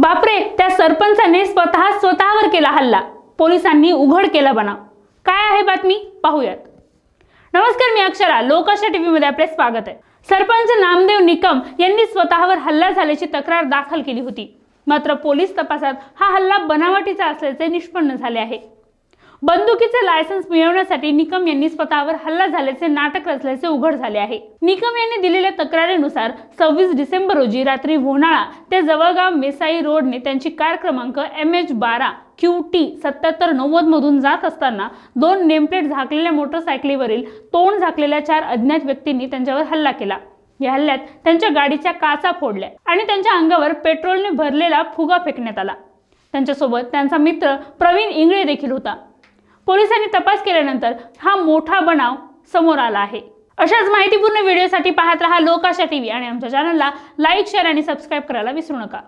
बापरे त्या सरपंचाने स्वतः स्वतःवर केला हल्ला. पोलिसांनी उघड केला बनाव. काय आहे बातमी? पाहूयात. नमस्कार मी अक्षरा लोकाशा टी व्हीमध्ये आपले स्वागत आहे. सरपंच नामदेव निकम यांनी स्वतःवर हल्ला झाल्याची तक्रार दाखल केली होती. मात्र पोलीस तपासात हा हल्ला बनावटीचा असल्याचे निष्पन्न झाले आहे. बंदुकीचे लायसन्स मिळवण्यासाठी निकम यांनी स्वतःवर हल्ला झाल्याचे नाटक रचल्याचे उघड झाले आहे. निकम यांनी दिलेल्या तक्रारीनुसार सव्वीस डिसेंबर रोजी रात्री होणाळा ते जवळगाव मेसाई रोडने त्यांची कार क्रमांक एम एच बारा क्यू टी सत्याहत्तर नव्वद मधून जात असताना दोन नेमप्लेट झाकलेल्या मोटरसायकलीवरील तोंड झाकलेल्या चार अज्ञात व्यक्तींनी त्यांच्यावर हल्ला केला. या हल्ल्यात त्यांच्या गाडीच्या काचा फोडल्या आणि त्यांच्या अंगावर पेट्रोलने भरलेला फुगा फेकण्यात आला. त्यांच्यासोबत त्यांचा मित्र प्रवीण इंगळे देखील होता. पोलिसांनी तपास केल्यानंतर हा मोठा बनाव समोर आला आहे. अशाच माहितीपूर्ण व्हिडिओसाठी पाहत रहा लोकाशा टीव्ही आणि आमच्या चॅनलला लाईक शेअर आणि सबस्क्राईब करायला विसरू नका.